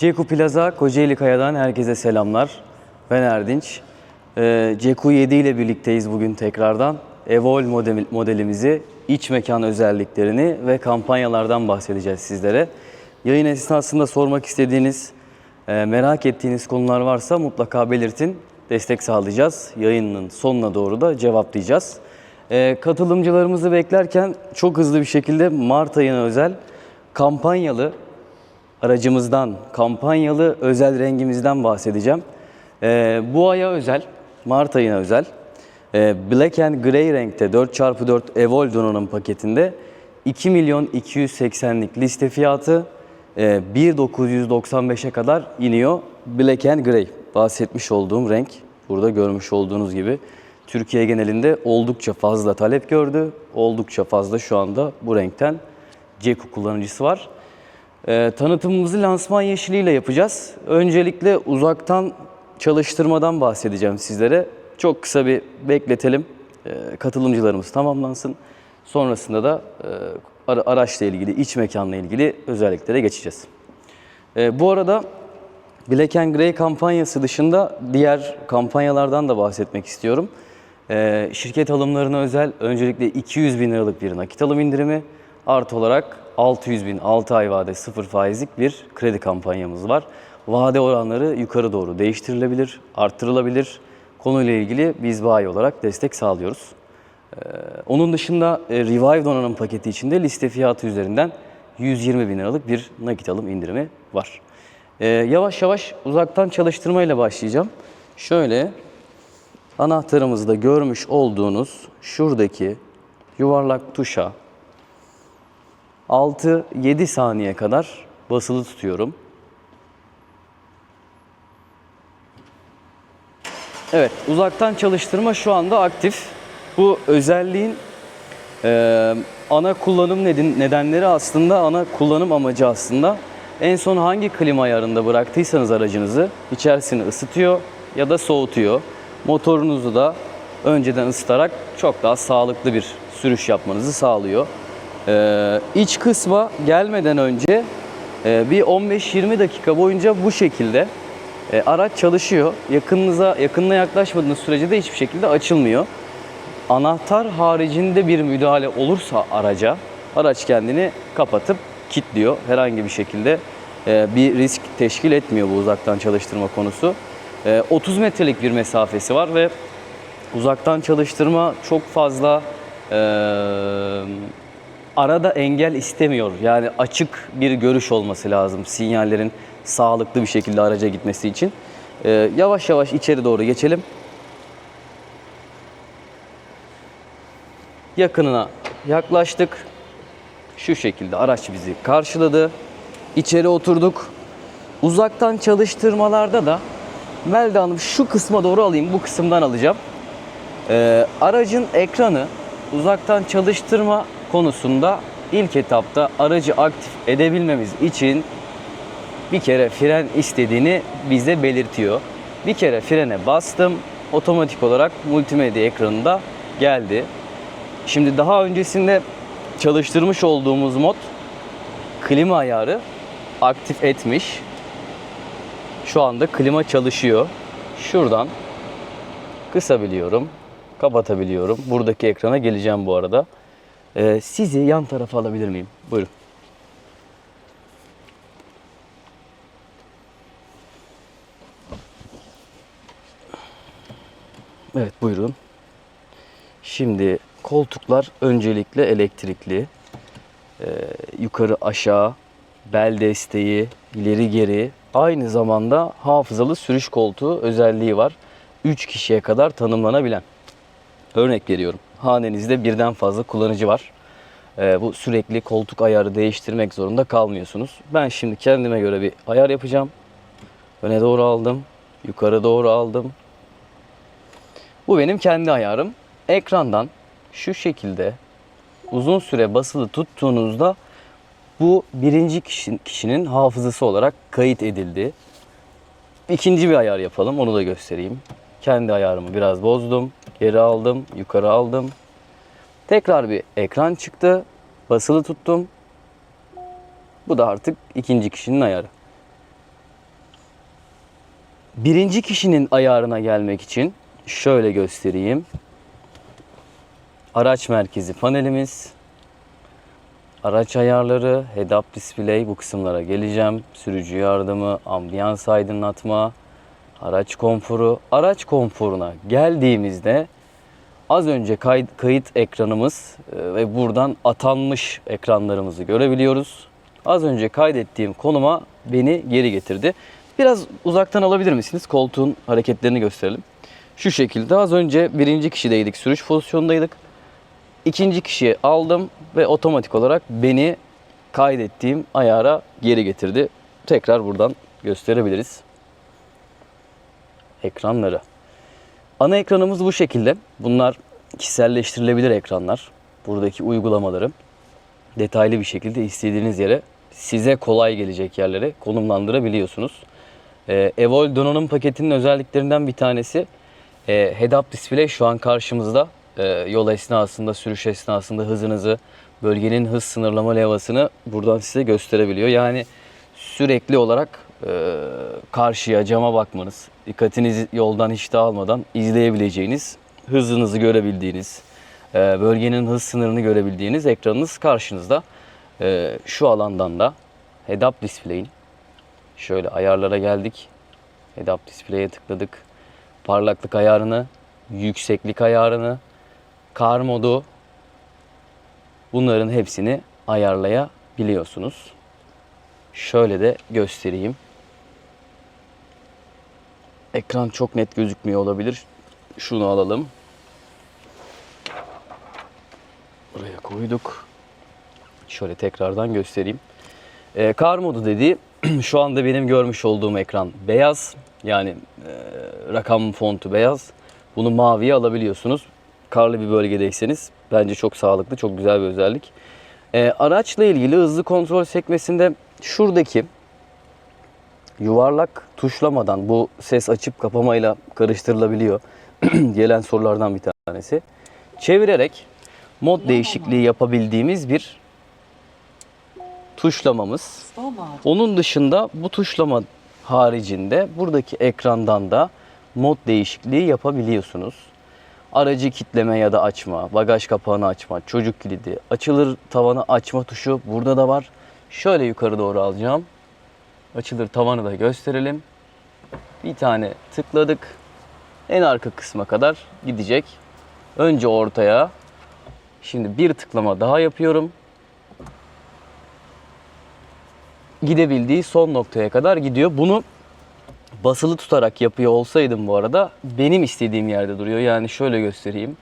Ceku Plaza Kocaeli Kaya'dan herkese selamlar. Ben Erdinç. Ee, Ceku 7 ile birlikteyiz bugün tekrardan. Evol model, modelimizi, iç mekan özelliklerini ve kampanyalardan bahsedeceğiz sizlere. Yayın esnasında sormak istediğiniz, e, merak ettiğiniz konular varsa mutlaka belirtin. Destek sağlayacağız. Yayının sonuna doğru da cevaplayacağız. Ee, katılımcılarımızı beklerken çok hızlı bir şekilde Mart ayına özel kampanyalı aracımızdan, kampanyalı özel rengimizden bahsedeceğim. Ee, bu aya özel, Mart ayına özel, e, Black and Grey renkte 4x4 Evol donanım paketinde 2 milyon 280'lik liste fiyatı e, 1.995'e kadar iniyor. Black and Grey bahsetmiş olduğum renk burada görmüş olduğunuz gibi Türkiye genelinde oldukça fazla talep gördü. Oldukça fazla şu anda bu renkten Ceku kullanıcısı var. Ee, tanıtımımızı lansman yeşiliyle yapacağız. Öncelikle uzaktan çalıştırmadan bahsedeceğim sizlere. Çok kısa bir bekletelim. Ee, katılımcılarımız tamamlansın. Sonrasında da e, ara- araçla ilgili, iç mekanla ilgili özelliklere geçeceğiz. Ee, bu arada Black and Grey kampanyası dışında diğer kampanyalardan da bahsetmek istiyorum. Ee, şirket alımlarına özel öncelikle 200 bin liralık bir nakit alım indirimi artı olarak 600 bin 6 ay vade 0 faizlik bir kredi kampanyamız var. Vade oranları yukarı doğru değiştirilebilir, arttırılabilir. Konuyla ilgili biz bayi olarak destek sağlıyoruz. Ee, onun dışında e, Revive donanım paketi içinde liste fiyatı üzerinden 120 bin liralık bir nakit alım indirimi var. Ee, yavaş yavaş uzaktan çalıştırmayla başlayacağım. Şöyle anahtarımızda görmüş olduğunuz şuradaki yuvarlak tuşa 6-7 saniye kadar basılı tutuyorum. Evet, uzaktan çalıştırma şu anda aktif. Bu özelliğin ee, ana kullanım neden- nedenleri aslında, ana kullanım amacı aslında en son hangi klima ayarında bıraktıysanız aracınızı içerisini ısıtıyor ya da soğutuyor. Motorunuzu da önceden ısıtarak çok daha sağlıklı bir sürüş yapmanızı sağlıyor. Ee, iç kısma gelmeden önce e, bir 15-20 dakika boyunca bu şekilde e, araç çalışıyor. Yakınınıza yakınına yaklaşmadığınız sürece de hiçbir şekilde açılmıyor. Anahtar haricinde bir müdahale olursa araca, araç kendini kapatıp kilitliyor. Herhangi bir şekilde e, bir risk teşkil etmiyor bu uzaktan çalıştırma konusu. E, 30 metrelik bir mesafesi var ve uzaktan çalıştırma çok fazla e, arada engel istemiyor. Yani açık bir görüş olması lazım sinyallerin sağlıklı bir şekilde araca gitmesi için. E, yavaş yavaş içeri doğru geçelim. yakınına yaklaştık. Şu şekilde araç bizi karşıladı. İçeri oturduk. Uzaktan çalıştırmalarda da Melda Hanım şu kısma doğru alayım. Bu kısımdan alacağım. Ee, aracın ekranı uzaktan çalıştırma konusunda ilk etapta aracı aktif edebilmemiz için bir kere fren istediğini bize belirtiyor. Bir kere frene bastım. Otomatik olarak multimedya ekranında geldi. Şimdi daha öncesinde çalıştırmış olduğumuz mod klima ayarı aktif etmiş. Şu anda klima çalışıyor. Şuradan kısabiliyorum, kapatabiliyorum. Buradaki ekrana geleceğim bu arada. Ee, sizi yan tarafa alabilir miyim? Buyurun. Evet buyurun. Şimdi koltuklar öncelikle elektrikli. Ee, yukarı aşağı, bel desteği, ileri geri. Aynı zamanda hafızalı sürüş koltuğu özelliği var. 3 kişiye kadar tanımlanabilen. Örnek veriyorum. Hanenizde birden fazla kullanıcı var. Ee, bu sürekli koltuk ayarı değiştirmek zorunda kalmıyorsunuz. Ben şimdi kendime göre bir ayar yapacağım. Öne doğru aldım. Yukarı doğru aldım. Bu benim kendi ayarım. Ekrandan şu şekilde uzun süre basılı tuttuğunuzda bu birinci kişi- kişinin hafızası olarak kayıt edildi. İkinci bir ayar yapalım. Onu da göstereyim. Kendi ayarımı biraz bozdum. Geri aldım. Yukarı aldım. Tekrar bir ekran çıktı. Basılı tuttum. Bu da artık ikinci kişinin ayarı. Birinci kişinin ayarına gelmek için şöyle göstereyim. Araç merkezi panelimiz, araç ayarları, head-up display bu kısımlara geleceğim. Sürücü yardımı, ambiyans aydınlatma, araç konforu. Araç konforuna geldiğimizde az önce kayıt, kayıt ekranımız e, ve buradan atanmış ekranlarımızı görebiliyoruz. Az önce kaydettiğim konuma beni geri getirdi. Biraz uzaktan alabilir misiniz? Koltuğun hareketlerini gösterelim. Şu şekilde az önce birinci kişideydik, sürüş pozisyondaydık. İkinci kişiye aldım ve otomatik olarak beni kaydettiğim ayara geri getirdi. Tekrar buradan gösterebiliriz. Ekranları. Ana ekranımız bu şekilde. Bunlar kişiselleştirilebilir ekranlar. Buradaki uygulamaları detaylı bir şekilde istediğiniz yere size kolay gelecek yerlere konumlandırabiliyorsunuz. Ee, Evol donanım paketinin özelliklerinden bir tanesi e, head-up display şu an karşımızda. Ee, yol esnasında, sürüş esnasında hızınızı, bölgenin hız sınırlama levhasını buradan size gösterebiliyor. Yani sürekli olarak e, karşıya, cama bakmanız, dikkatinizi yoldan hiç dağılmadan izleyebileceğiniz, hızınızı görebildiğiniz, e, bölgenin hız sınırını görebildiğiniz ekranınız karşınızda. E, şu alandan da head-up display'in şöyle ayarlara geldik. Head-up display'e tıkladık. Parlaklık ayarını, yükseklik ayarını, kar modu bunların hepsini ayarlayabiliyorsunuz. Şöyle de göstereyim. Ekran çok net gözükmüyor olabilir. Şunu alalım. Buraya koyduk. Şöyle tekrardan göstereyim. Ee, kar modu dediği şu anda benim görmüş olduğum ekran beyaz. Yani e, rakam fontu beyaz. Bunu maviye alabiliyorsunuz. Karlı bir bölgedeyseniz bence çok sağlıklı, çok güzel bir özellik. Ee, araçla ilgili hızlı kontrol sekmesinde şuradaki yuvarlak tuşlamadan bu ses açıp kapamayla karıştırılabiliyor. Gelen sorulardan bir tanesi. Çevirerek mod değişikliği yapabildiğimiz bir tuşlamamız. Onun dışında bu tuşlama haricinde buradaki ekrandan da mod değişikliği yapabiliyorsunuz. Aracı kitleme ya da açma, bagaj kapağını açma, çocuk kilidi, açılır tavanı açma tuşu burada da var. Şöyle yukarı doğru alacağım. Açılır tavanı da gösterelim. Bir tane tıkladık. En arka kısma kadar gidecek. Önce ortaya. Şimdi bir tıklama daha yapıyorum. Gidebildiği son noktaya kadar gidiyor. Bunu basılı tutarak yapıyor olsaydım bu arada benim istediğim yerde duruyor. Yani şöyle göstereyim.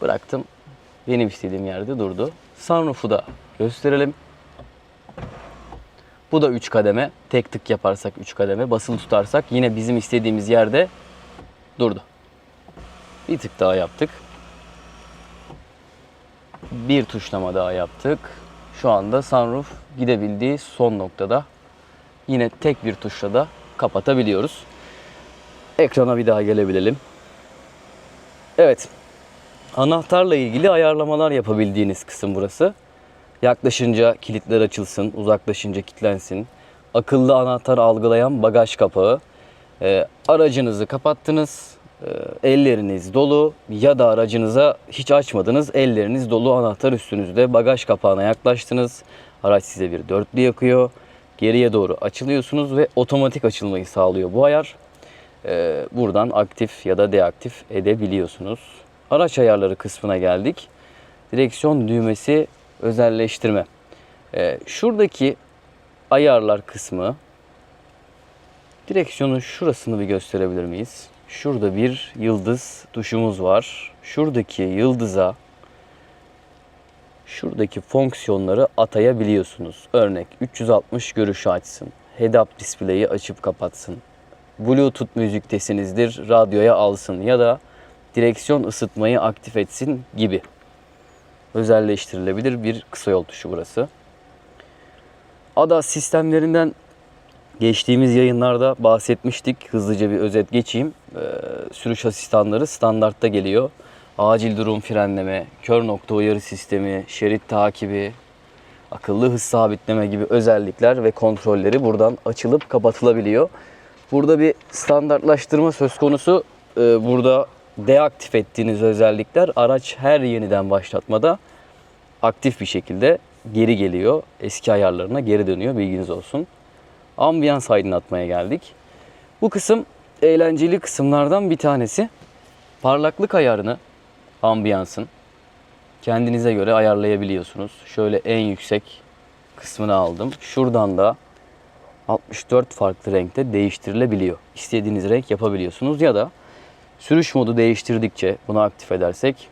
Bıraktım. Benim istediğim yerde durdu. Sunroof'u da gösterelim. Bu da 3 kademe. Tek tık yaparsak 3 kademe. Basılı tutarsak yine bizim istediğimiz yerde durdu. Bir tık daha yaptık. Bir tuşlama daha yaptık. Şu anda sunroof gidebildiği son noktada. Yine tek bir tuşla da kapatabiliyoruz. Ekrana bir daha gelebilelim. Evet. Anahtarla ilgili ayarlamalar yapabildiğiniz kısım burası. Yaklaşınca kilitler açılsın, uzaklaşınca kilitlensin. Akıllı anahtar algılayan bagaj kapağı. Ee, aracınızı kapattınız, ee, elleriniz dolu ya da aracınıza hiç açmadınız, elleriniz dolu anahtar üstünüzde bagaj kapağına yaklaştınız. Araç size bir dörtlü yakıyor. Geriye doğru açılıyorsunuz ve otomatik açılmayı sağlıyor bu ayar. Ee, buradan aktif ya da deaktif edebiliyorsunuz. Araç ayarları kısmına geldik. Direksiyon düğmesi özelleştirme. Ee, şuradaki ayarlar kısmı direksiyonun şurasını bir gösterebilir miyiz? Şurada bir yıldız tuşumuz var. Şuradaki yıldıza şuradaki fonksiyonları atayabiliyorsunuz. Örnek 360 görüşü açsın. Head-up display'i açıp kapatsın. Bluetooth müziktesinizdir, radyoya alsın ya da direksiyon ısıtmayı aktif etsin gibi özelleştirilebilir bir kısa yol tuşu burası. ADAS sistemlerinden geçtiğimiz yayınlarda bahsetmiştik. Hızlıca bir özet geçeyim. Ee, sürüş asistanları standartta geliyor. Acil durum frenleme, kör nokta uyarı sistemi, şerit takibi, akıllı hız sabitleme gibi özellikler ve kontrolleri buradan açılıp kapatılabiliyor. Burada bir standartlaştırma söz konusu. Ee, Burada deaktif ettiğiniz özellikler araç her yeniden başlatmada aktif bir şekilde geri geliyor. Eski ayarlarına geri dönüyor bilginiz olsun. Ambiyans aydınlatmaya geldik. Bu kısım eğlenceli kısımlardan bir tanesi. Parlaklık ayarını ambiyansın kendinize göre ayarlayabiliyorsunuz. Şöyle en yüksek kısmını aldım. Şuradan da 64 farklı renkte değiştirilebiliyor. İstediğiniz renk yapabiliyorsunuz ya da sürüş modu değiştirdikçe bunu aktif edersek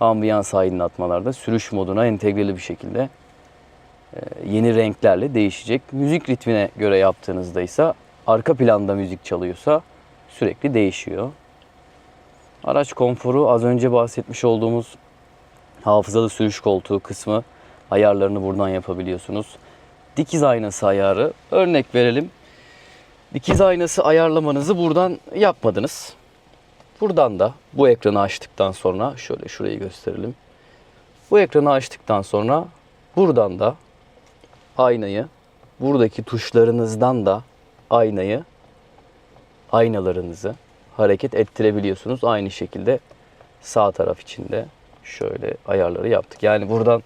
ambiyans aydınlatmalarda sürüş moduna entegreli bir şekilde e, yeni renklerle değişecek. Müzik ritmine göre yaptığınızda ise arka planda müzik çalıyorsa sürekli değişiyor. Araç konforu az önce bahsetmiş olduğumuz hafızalı sürüş koltuğu kısmı ayarlarını buradan yapabiliyorsunuz. Dikiz aynası ayarı örnek verelim. Dikiz aynası ayarlamanızı buradan yapmadınız. Buradan da bu ekranı açtıktan sonra şöyle şurayı gösterelim. Bu ekranı açtıktan sonra buradan da aynayı buradaki tuşlarınızdan da aynayı aynalarınızı hareket ettirebiliyorsunuz. Aynı şekilde sağ taraf içinde şöyle ayarları yaptık. Yani buradan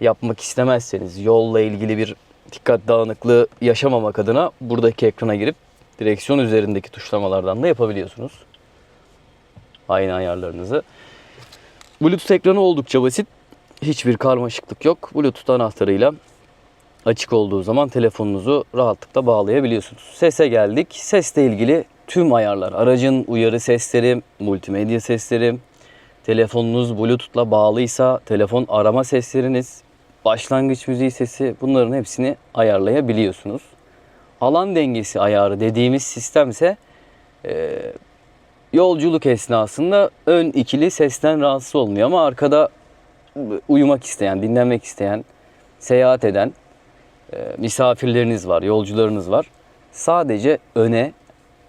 yapmak istemezseniz yolla ilgili bir dikkat dağınıklığı yaşamamak adına buradaki ekrana girip direksiyon üzerindeki tuşlamalardan da yapabiliyorsunuz. Aynı ayarlarınızı. Bluetooth ekranı oldukça basit. Hiçbir karmaşıklık yok. Bluetooth anahtarıyla açık olduğu zaman telefonunuzu rahatlıkla bağlayabiliyorsunuz. Sese geldik. Sesle ilgili tüm ayarlar, aracın uyarı sesleri, multimedya sesleri, telefonunuz Bluetooth'la bağlıysa telefon arama sesleriniz, başlangıç müziği sesi bunların hepsini ayarlayabiliyorsunuz. Alan dengesi ayarı dediğimiz sistem ise yolculuk esnasında ön ikili sesten rahatsız olmuyor ama arkada uyumak isteyen, dinlenmek isteyen, seyahat eden e, misafirleriniz var, yolcularınız var. Sadece öne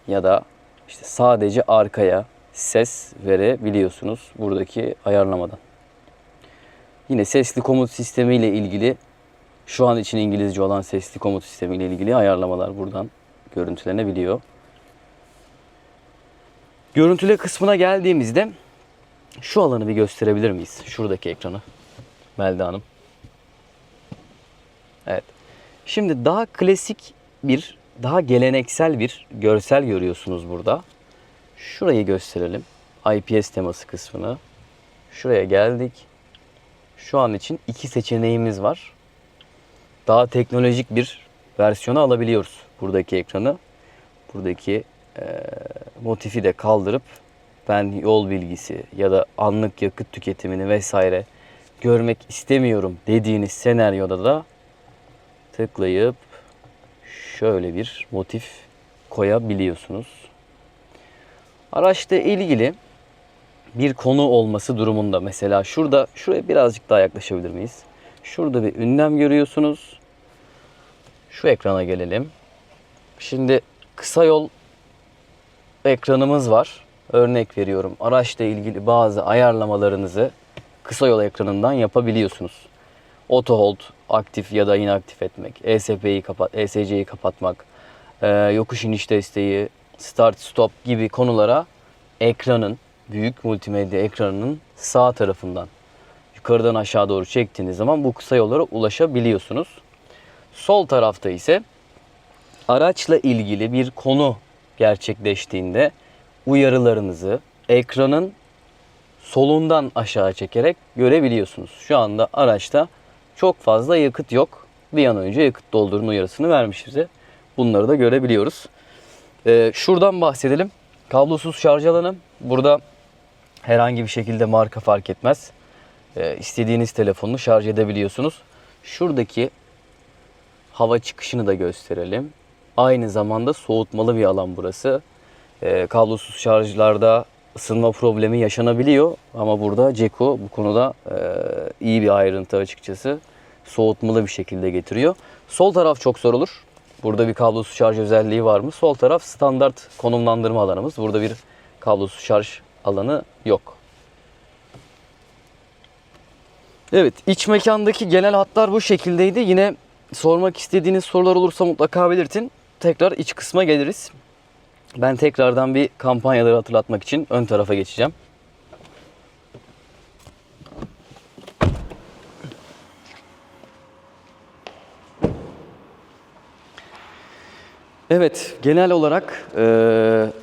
ya da işte sadece arkaya ses verebiliyorsunuz buradaki ayarlamadan. Yine sesli komut sistemi ile ilgili şu an için İngilizce olan sesli komut sistemi ile ilgili ayarlamalar buradan görüntülenebiliyor. Görüntüle kısmına geldiğimizde şu alanı bir gösterebilir miyiz? Şuradaki ekranı. Melda Hanım. Evet. Şimdi daha klasik bir, daha geleneksel bir görsel görüyorsunuz burada. Şurayı gösterelim. IPS teması kısmını. Şuraya geldik. Şu an için iki seçeneğimiz var. Daha teknolojik bir versiyonu alabiliyoruz buradaki ekranı. Buradaki e, motifi de kaldırıp ben yol bilgisi ya da anlık yakıt tüketimini vesaire görmek istemiyorum dediğiniz senaryoda da tıklayıp şöyle bir motif koyabiliyorsunuz. Araçla ilgili bir konu olması durumunda mesela şurada şuraya birazcık daha yaklaşabilir miyiz? Şurada bir ünlem görüyorsunuz. Şu ekrana gelelim. Şimdi kısa yol ekranımız var. Örnek veriyorum. Araçla ilgili bazı ayarlamalarınızı kısa yol ekranından yapabiliyorsunuz. Auto hold aktif ya da inaktif etmek, ESP'yi kapat, ESC'yi kapatmak, e, yokuş iniş desteği, start stop gibi konulara ekranın büyük multimedya ekranının sağ tarafından yukarıdan aşağı doğru çektiğiniz zaman bu kısa yollara ulaşabiliyorsunuz. Sol tarafta ise araçla ilgili bir konu gerçekleştiğinde uyarılarınızı ekranın solundan aşağı çekerek görebiliyorsunuz. Şu anda araçta çok fazla yakıt yok. Bir an önce yakıt doldurun uyarısını vermiş bize. Bunları da görebiliyoruz. Ee, şuradan bahsedelim. Kablosuz şarj alanı. Burada herhangi bir şekilde marka fark etmez. Ee, istediğiniz telefonunu şarj edebiliyorsunuz. Şuradaki hava çıkışını da gösterelim. Aynı zamanda soğutmalı bir alan burası. Ee, kablosuz şarjlarda ısınma problemi yaşanabiliyor ama burada Ceko bu konuda e, iyi bir ayrıntı açıkçası. Soğutmalı bir şekilde getiriyor. Sol taraf çok zor olur. Burada bir kablosuz şarj özelliği var mı? Sol taraf standart konumlandırma alanımız. Burada bir kablosuz şarj alanı yok. Evet, iç mekandaki genel hatlar bu şekildeydi. Yine sormak istediğiniz sorular olursa mutlaka belirtin. Tekrar iç kısma geliriz. Ben tekrardan bir kampanyaları hatırlatmak için ön tarafa geçeceğim. Evet, genel olarak e,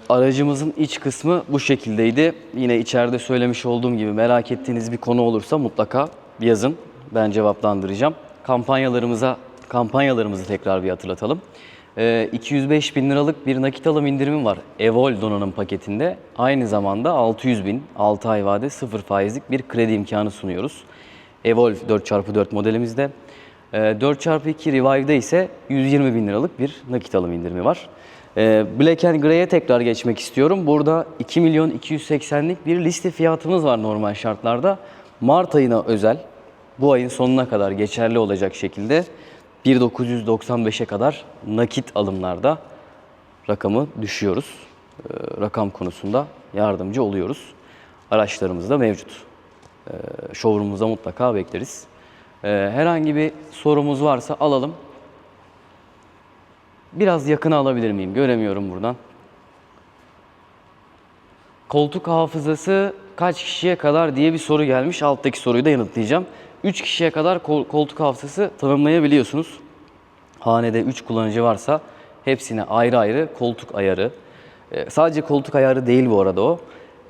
aracımızın iç kısmı bu şekildeydi. Yine içeride söylemiş olduğum gibi merak ettiğiniz bir konu olursa mutlaka yazın. Ben cevaplandıracağım. Kampanyalarımıza kampanyalarımızı tekrar bir hatırlatalım. E, 205 bin liralık bir nakit alım indirimi var Evol donanım paketinde. Aynı zamanda 600 bin 6 ay vade 0 faizlik bir kredi imkanı sunuyoruz. Evol 4x4 modelimizde. Ee, 4x2 Revive'de ise 120 bin liralık bir nakit alım indirimi var. Ee, Black and Grey'e tekrar geçmek istiyorum. Burada 2 milyon 280'lik bir liste fiyatımız var normal şartlarda. Mart ayına özel bu ayın sonuna kadar geçerli olacak şekilde 1995'e kadar nakit alımlarda rakamı düşüyoruz. Ee, Rakam konusunda yardımcı oluyoruz. Araçlarımız da mevcut. Ee, Showroom'umuza mutlaka bekleriz. Ee, Herhangi bir sorumuz varsa alalım. Biraz yakına alabilir miyim? Göremiyorum buradan. Koltuk hafızası kaç kişiye kadar diye bir soru gelmiş. Alttaki soruyu da yanıtlayacağım. 3 kişiye kadar kol- koltuk hafızası tanımlayabiliyorsunuz. Hanede 3 kullanıcı varsa hepsine ayrı ayrı koltuk ayarı. e, sadece koltuk ayarı değil bu arada o.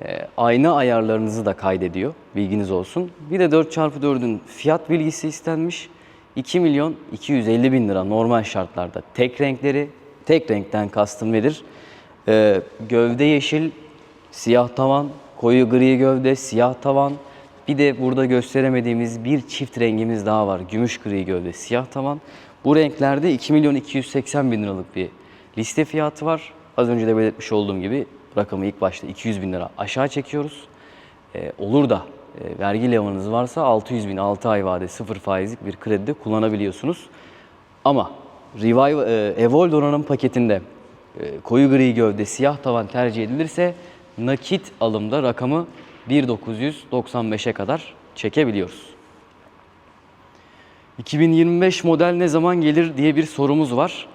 E, ayna ayarlarınızı da kaydediyor. Bilginiz olsun. Bir de 4x4'ün fiyat bilgisi istenmiş. 2 milyon 250 bin lira normal şartlarda tek renkleri. Tek renkten kastım nedir? E, gövde yeşil, siyah tavan, koyu gri gövde, siyah tavan. Bir de burada gösteremediğimiz bir çift rengimiz daha var. Gümüş gri gövde, siyah tavan. Bu renklerde 2 milyon 280 bin liralık bir liste fiyatı var. Az önce de belirtmiş olduğum gibi rakamı ilk başta 200 bin lira aşağı çekiyoruz. Ee, olur da e, vergi levanınız varsa 600 bin 6 ay vade 0 faizlik bir kredide kullanabiliyorsunuz. Ama Revive, e, Evol donanım paketinde e, koyu gri gövde siyah tavan tercih edilirse nakit alımda rakamı 1995'e kadar çekebiliyoruz. 2025 model ne zaman gelir diye bir sorumuz var.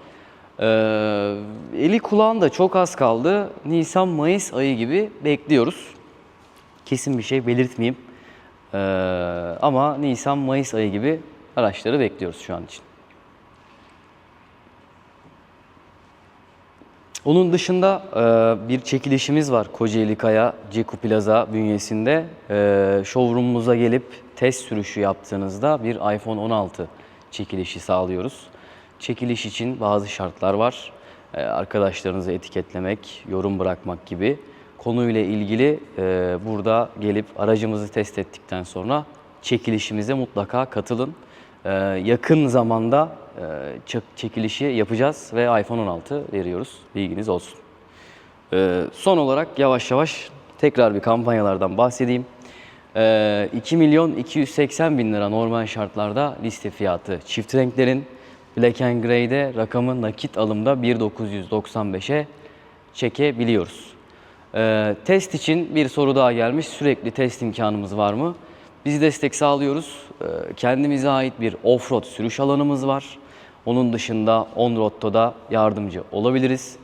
Ee, eli kulağında çok az kaldı. Nisan-Mayıs ayı gibi bekliyoruz. Kesin bir şey belirtmeyeyim. Ee, ama Nisan-Mayıs ayı gibi araçları bekliyoruz şu an için. Onun dışında e, bir çekilişimiz var Kocaeli Kaya Ceku Plaza bünyesinde. E, showroom'umuza gelip test sürüşü yaptığınızda bir iPhone 16 çekilişi sağlıyoruz. Çekiliş için bazı şartlar var. E, arkadaşlarınızı etiketlemek, yorum bırakmak gibi. Konuyla ilgili e, burada gelip aracımızı test ettikten sonra çekilişimize mutlaka katılın. Yakın zamanda çekilişi yapacağız ve iPhone 16 veriyoruz. Bilginiz olsun. Ee, son olarak yavaş yavaş tekrar bir kampanyalardan bahsedeyim. Ee, 2 milyon 280 bin lira normal şartlarda liste fiyatı. Çift renklerin Black and Grey'de rakamı nakit alımda 1995'e çekebiliyoruz. Test için bir soru daha gelmiş. Sürekli test imkanımız var mı? Biz destek sağlıyoruz. Ee, kendimize ait bir off-road sürüş alanımız var. Onun dışında on-road'da da yardımcı olabiliriz.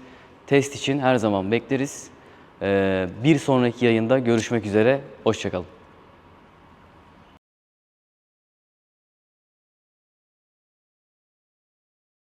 Test için her zaman bekleriz. Ee, bir sonraki yayında görüşmek üzere. Hoşçakalın.